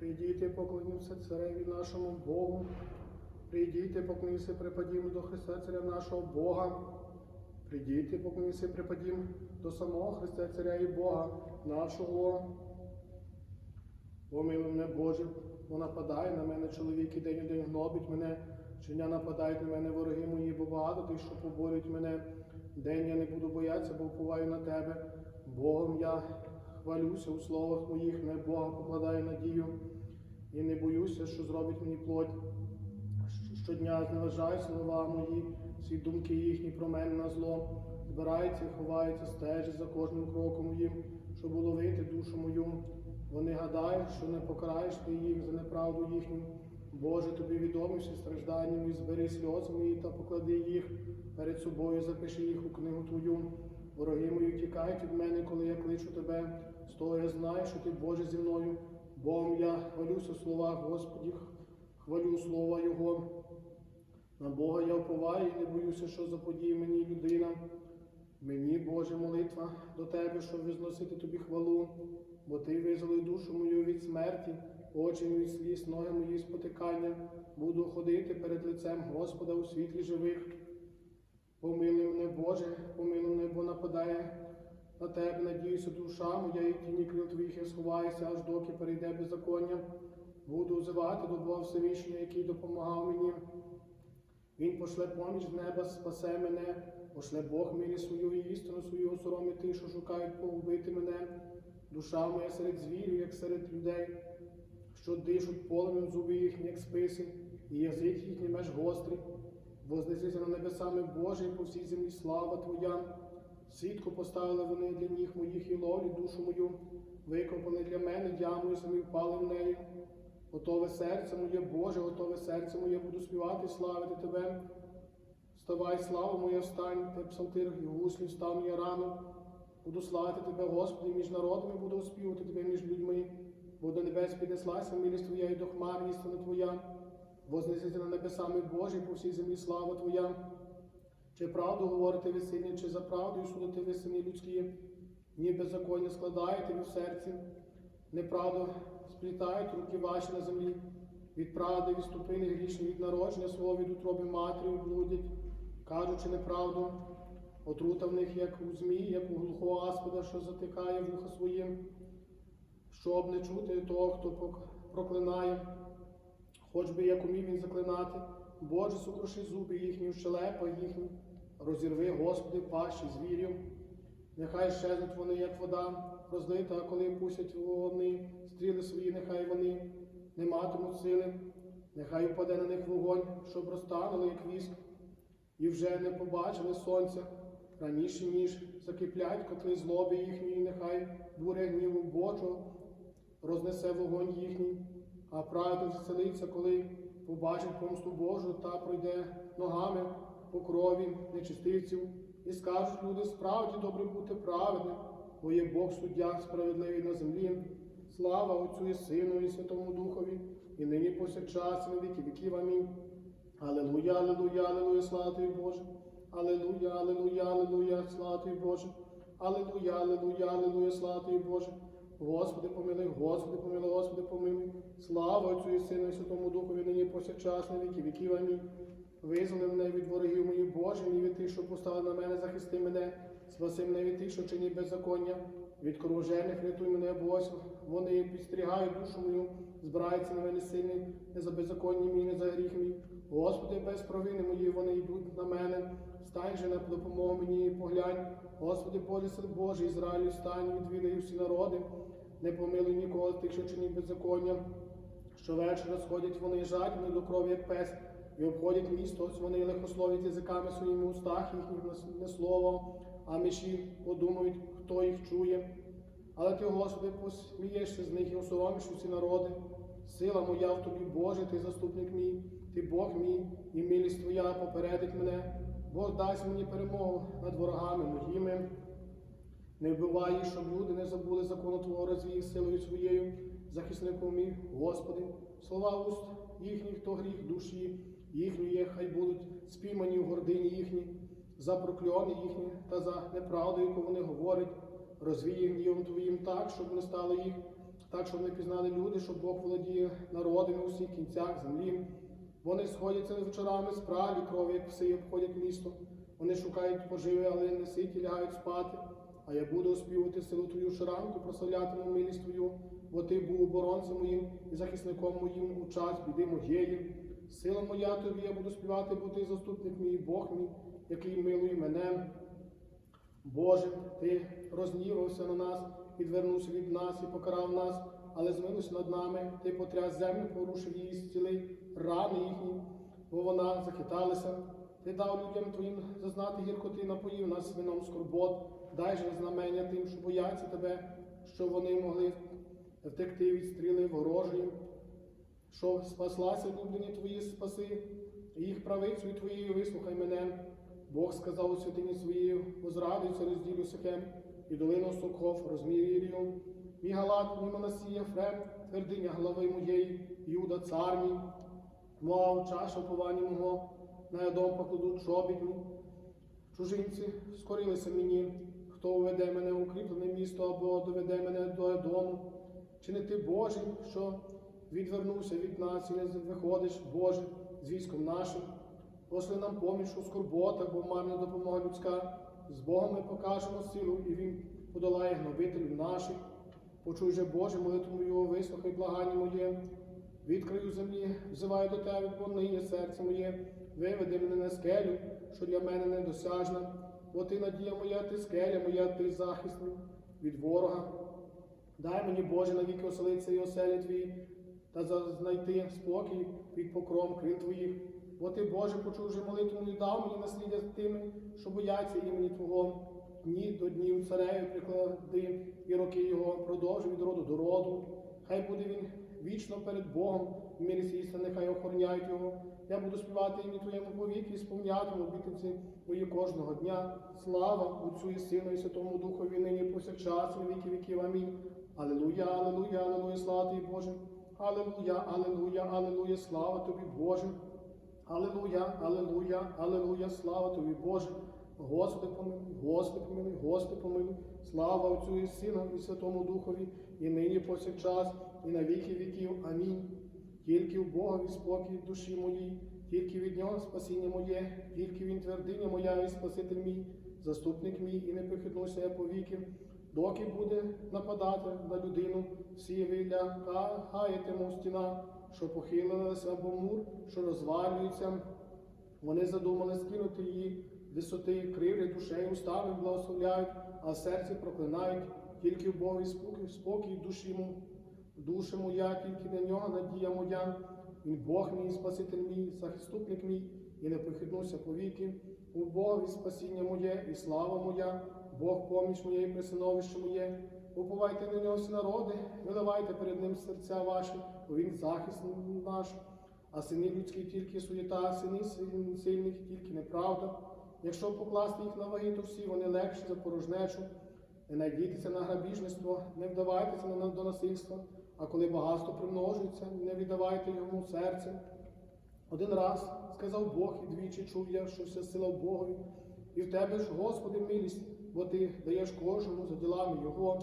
Прийдіть, поклонімося цареві нашому Богу. Прийдіть, поклонімося, припадімо до Христа Царя нашого Бога. Прийдіть, поклонімося, припадімо до самого Христа Царя і Бога нашого. Помилуй мене, Боже, бо нападає на мене чоловік і день у день гнобить мене, щодня нападають на мене вороги мої, бо багато тих, що поборють мене. День я не буду боятися, бо вповаю на тебе. Богом я хвалюся у словах твоїх, не Бога покладаю надію. І не боюся, що зробить мені плоть. Щодня зневажаю слова мої, всі думки їхні про мене на зло. Збирається, і ховається, стежить за кожним кроком моїм, щоб уловити душу мою. Вони гадають, що не покараєш ти їх за неправду їхню. Боже, тобі відомі всі страждання збери сльози мої та поклади їх перед собою, запиши їх у книгу твою. Вороги мої втікають від мене, коли я кличу тебе. З того я знаю, що ти Боже зі мною. Богом я хвалюся в словах Господі, хвалю слова Його. На Бога я вповаю і не боюся, що заподіє мені людина. Мені, Боже, молитва до Тебе, щоб визносити Тобі хвалу, бо Ти визволив душу мою від смерті, очі мої сліз, ноги мої спотикання. Буду ходити перед лицем Господа у світлі живих. Помилуй мене, Боже, помилуй мене, бо нападає на Тебе, надіюся, душа моя, і тіні крил Твоїх я сховаюся, аж доки перейде беззаконня. Буду узивати до Бога Всевишнього, який допомагав мені. Він пошле поміч з неба, спасе мене, пошле Бог милі свою істину свою осоромі тих, що шукають погубити мене. Душа моя серед звірів, як серед людей, що дишуть полем'ям зуби їхні, як списи, і язик їхній меж гострий. Вознесися на небесами Боже, по всій землі слава Твоя. Сітку поставили вони для ніг моїх і ловлі душу мою, викопали для мене яму і самі впали в неї. Готове серце моє, Боже, готове серце моє, буду співати, славити Тебе. Вставай, слава моя, встань, ти псалтир і гуслі, встав я рано. Буду славити Тебе, Господи, між народами, буду оспівати Тебе між людьми. Бо до небес піднеслася милість Твоя і до хмар істина Твоя. Вознесися на небесами Божі, по всій землі слава Твоя. Чи правду говорите ви сині, чи за правдою судите ви сини людські, ні беззаконня складаєте ви в серці, неправду сплітають руки ваші на землі, від правди відступили грішні від народження свого від утроби матері блудять, кажучи неправду, отрута в них, як у змії, як у глухого аспида, що затикає вуха своїм, щоб не чути того, хто проклинає, хоч би як умів він заклинати, Боже, сукруши зуби їхні, щелепа їхні, розірви, Господи, пащі звірів. Нехай щезнуть вони, як вода, розлита, а коли пустять вони стріли свої, нехай вони не матимуть сили, нехай упаде на них вогонь, щоб розтанули, як віск, і вже не побачили сонця, раніше, ніж закиплять котли злоби їхньої, нехай буря гніву Божого рознесе вогонь їхній, а праведник заселиться, коли побачить помсту Божу та пройде ногами по крові нечистивців, і скажуть люди, справді добре бути праведним, бо є Бог суддя справедливий на землі. Слава Отцю і Сину, і Святому Духові, і нині повсякчас, і віки віків. Амінь. Алелуя, алелуя, алелуя, слава тобі, Боже. Алелуя, алелуя, алелуя, слава тобі, Боже. Алелуя, алелуя, алелуя, слава тобі, Боже. Господи, помилуй, Господи, помилуй, Господи, помилуй. Слава Отцю і Сину і Святому Духові, нині повсякчас, на віки віків. Амінь. Визволи мене від ворогів моїх Боже, і від тих, що поставили на мене, захисти мене. Спаси мене від тих, що чинять беззаконня. Від кровожених рятуй мене, Боже. Вони підстерігають душу мою, збираються на мене сильні, не за беззаконні мій, не за гріх мій. Господи, без провини мої вони йдуть на мене. Стань же на допомогу мені і поглянь. Господи, Боже, син Божий, Ізраїлю, встань, відвідай всі народи. Не помилуй ніколи тих, що чинять беззаконня. Щовечора сходять вони жадібно до крові, як пес, і обходять місто, ось вони лихословять язиками своїми устах їхніх не- слово, а мечі подумають, хто їх чує. Але ти, Господи, посмієшся з них і осоромиш усі народи. Сила моя в тобі, Боже, ти заступник мій, ти Бог мій, і милість Твоя попередить мене. Бог дасть мені перемогу над ворогами моїми. Не вбивай щоб люди не забули закону Твого розвій силою своєю, захисником мій, Господи, слова уст їхніх, то гріх душі їхньої, хай будуть спіймані в гордині їхні, за прокльони їхні та за неправду, яку вони говорять, розвій гнівом Твоїм так, щоб не стало їх. так, щоб не пізнали люди, що Бог володіє народами у всіх кінцях землі. Вони сходяться вечорами справі крові, як пси обходять місто. Вони шукають поживи, але не ситі лягають спати. А я буду оспівати силу твою ширанку, прославлятиму милість твою, бо ти був оборонцем моїм і захисником моїм у час біди моєї. Сила моя тобі, я буду співати, бо ти заступник мій, Бог мій, який милує мене. Боже, ти рознівався на нас, відвернувся від нас і покарав нас, але змилився над нами, ти потряс землю, порушив її, зцілив рани їхні, бо вона захиталася. Ти дав людям твоїм зазнати гіркоти, напоїв нас вином скорбот, дай же знамення тим, що бояться тебе, що вони могли втекти від стріли ворожої, що спаслася люблені твої спаси, і їх правицею твоєю вислухай мене. Бог сказав у святині своєю, возрадуйся, розділю Сихем, і долину Соков, розмірює Рію. Мій Галат, мій Фрем, твердиня голови моєї, Юда, цар мій, Моав, чаша повані мого, на ядом покладу чобіт мій. Чужинці скорилися мені, хто уведе мене у укріплене місто або доведе мене до дому. Чи не ти Божий, що відвернувся від нас і не виходиш, Боже, з військом нашим? Пошли нам поміч у скорботах, бо марна допомога людська. З Богом ми покажемо силу, і Він подолає гнобителів наших. Почуй же, Боже, молитву мою, вислухай благання моє. Від краю землі взиваю до тебе, бо нині серце моє, виведи мене на скелю, що для мене недосяжна. Бо ти надія моя, ти скеля моя, ти захист від ворога. Дай мені, Боже, навіки оселитися і оселі твій, та знайти спокій під покром крил твоїх. Бо ти, Боже, почувши молитву мою, дав мені наслідя тими, що бояться імені Твого. Дні до днів цареві приклади і роки його продовжуй від роду до роду. Хай буде він вічно перед Богом, в мирі сісти, нехай охороняють його. Я буду співати імені Твоєму повіки і сповнятиму обітниці мої кожного дня. Слава Отцю і Сину і Святому Духові нині повсякчас, і віки віків. Амінь. Алілуя, алілуя, алілуя, слава тобі, Боже. Алілуя, алілуя, алілуя, слава тобі, Боже. Алілуя, алілуя, алілуя, слава тобі, Боже. Господи помилуй, Господи помилуй, Господи помилуй, слава Отцю і Сину і Святому Духові, і нині повсякчас, і на віки віків. Амінь. Тільки в Богові спокій душі моїй, тільки від нього спасіння моє, тільки він твердиня моя і Спаситель мій, заступник мій, і не похитнуся я повіки, доки буде нападати на людину, всі виля хаятиму стіна, що похилилася або мур, що розвалюється. Вони задумали скинути її висоти, кривлять душею, устами благословляють, а серці проклинають, тільки в Богові спокій, спокій душі. Душа моя, тільки на нього надія моя. Він Бог мій, Спаситель мій, захиступник мій, і не похитнуся повіки. У Богові спасіння моє і слава моя, Бог поміч моє і присиновище моє. Уповайте на нього всі народи, виливайте перед ним серця ваші, бо він захист наш. А сини людські тільки суєта, сини сильних тільки неправда. Якщо покласти їх на ваги, то всі вони легші за порожнечу. Не найдітеся на грабіжництво, не вдавайтеся на до насильства, а коли багатство примножується, не віддавайте йому серце. Один раз сказав Бог, і двічі чув я, що вся сила в Богові, і в тебе ж, Господи, милість, бо ти даєш кожному за ділами Його.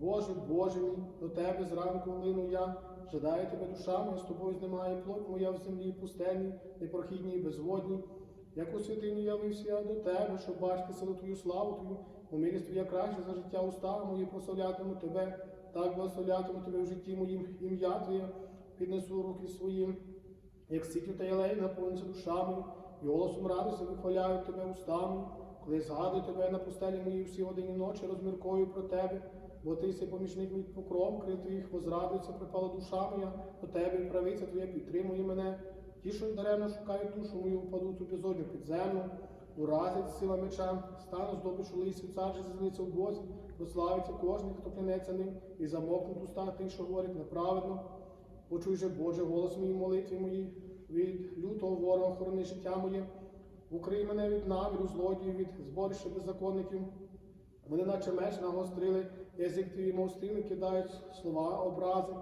Боже, Боже мій, до тебе зранку лину я, жадаю тебе душа моя, з тобою знемає плоть моя в землі пустельній, непрохідній і безводній. Як у святиню явився я до тебе, щоб бачити силу твою славу твою, бо милість твоя краще за життя уста мої, прославлятиму тебе, так благословлятиму тебе в житті моїм, ім'я Твоє, піднесу руки своїм, як сітю та ялей наповниться душами, і голосом радості вихваляю тебе устами, коли згадую тебе на пустелі моїй всі годині ночі, розміркою про тебе, бо ти си помічник мій покром, крив твоїх возрадується, припала душа моя, до тебе правиця твоя підтримує мене. Ті, що даремно шукають душу мою, впадуть у безодню підземну, уразять сила меча, стану здобичу лисів, цар же злиться в Бозі, прославиться кожен, хто клянеться ним, і замокнуть уста тих, що говорять неправедно. Почуй же, Боже, голос мій молитві мої, від лютого ворога охорони життя моє, укрий мене від наміру, злодіїв, від зборища беззаконників. Вони наче меч нагострили, язик твій, мов стріли, кидають слова, образи,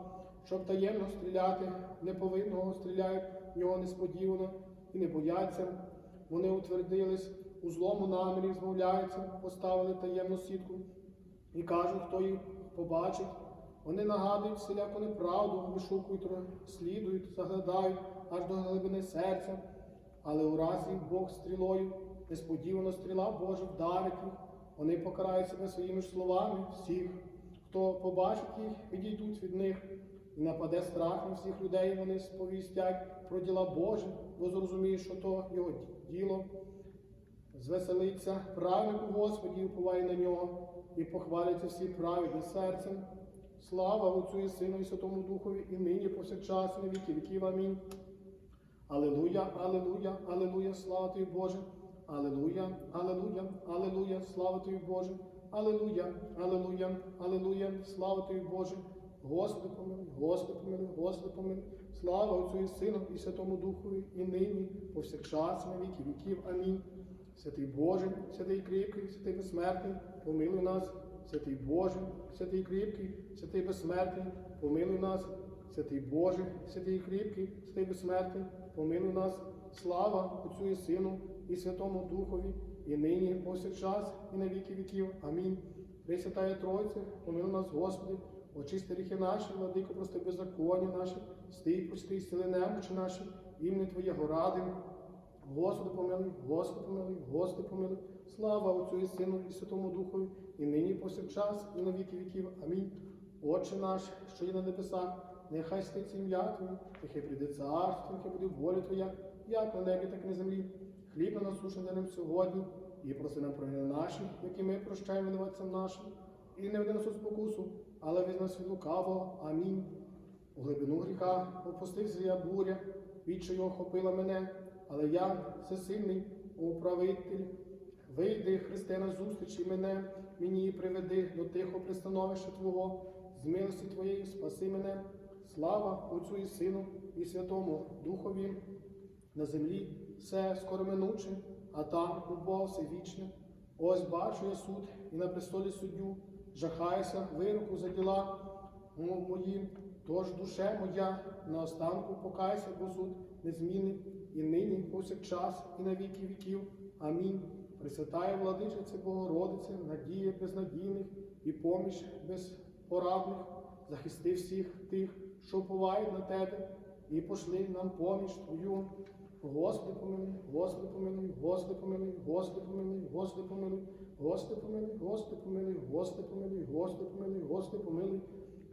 щоб таємно стріляти, неповинного стріляють нього несподівано і не бояться. Вони утвердились, у злому намірі змовляються, поставили таємну сітку і кажуть, хто їх побачить. Вони нагадують всіляку неправду, вишукують, розслідують, заглядають аж до глибини серця. Але у разі Бог стрілою, несподівано стріла Божа вдарить їх. Вони покарають себе своїми ж словами всіх, хто побачить їх, відійдуть від них. І нападе страх на всіх людей, вони сповістять про діла Божі, бо зрозуміють, що то його діло. Звеселиться правильник у Господі, уповає на нього, і похваляться всі праведні серцем. Слава Отцю і Сину і Святому Духові, і нині, повсякчас, і віки віків. Амінь. Алелуя, алелуя, алелуя, слава тобі, Боже. Алелуя, алелуя, алелуя, слава тобі, Боже. Алелуя, алелуя, алелуя, слава тобі, Боже. Господи помилуй, Господи помилуй, Господи помилуй. Слава Отцю і Сину і Святому Духові, і нині, повсякчас, на віки віків. Амінь. Святий Боже, святий кріпкий, святий безсмертний, помилуй нас, святий Боже, святий кріпкий, святий безсмертний, помилуй нас, святий Боже, святий кріпкий, святий безсмертний, помилуй нас, слава Отцю і Сину і Святому Духові, і нині, і повсякчас, і на віки віків. Амінь. Пресвятая Тройця, помилуй нас, Господи, очисти ріхи наші, владико, прости беззаконня наші, стій, прости, стіли немочі наші, ім'я Твоєго ради. Господи помилуй, Господи помилуй, Господи помилуй, слава Отцю і Сину і Святому Духові, і нині, і повсякчас, і на віки віків. Амінь. Отче наш, що є на небесах, нехай святиться ім'я Твоє, нехай прийде царство, нехай буде воля Твоя, як на небі, так і на землі. Хліб на насушний нам сьогодні, і проси нам провини наші, які ми прощаємо винуватцям нашим, і не веди нас у спокусу, але від нас від лукавого. Амінь. У глибину гріха опустився я буря, відчаю охопила мене, але я всесильний управитель. Вийди, Христе, на зустріч і мене, мені приведи до тихого пристановища Твого, з милості Твоєї спаси мене. Слава Отцю і Сину і Святому Духові. На землі все скоро минуче, а там у Бога все вічне. Ось бачу я суд і на престолі суддю, жахаюся вироку за діла мої. Тож душе моя наостанку покайся, бо суд незмінний, і нині, повсякчас, і на віки віків. Амінь. Пресвятає владичице Богородице, надія безнадійних і поміч безпорадних, захисти всіх тих, що уповають на тебе, і пошли нам поміч Твою. Господи помилуй, Господи помилуй, Господи помилуй, Господи помилуй, Господи помилуй, Господи помилуй, Господи помилуй, Господи помилуй, Господи помилуй, Господи помилуй,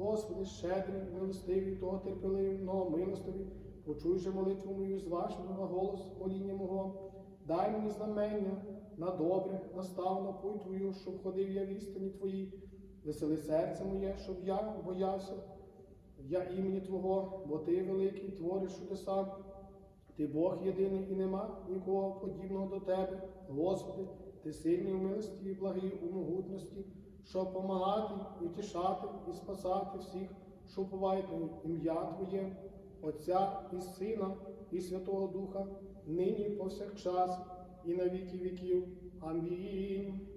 Господи, щедрий, милостивий, того терпеливого, милостивий, почуй же молитву мою зважену на голос моління мого. Дай мені знамення на добре, настав на путь Твою, щоб ходив я в істині Твоїй. Весели серце моє, щоб я боявся я імені Твого, бо Ти великий, твориш чудеса. Ти Бог єдиний і нема нікого подібного до Тебе. Господи, Ти сильний у милості і благий у могутності, щоб помагати, утішати і спасати всіх, що бувають ім'я Твоє, Отця і Сина, і Святого Духа, нині повсякчас, і на віки віків. Амінь.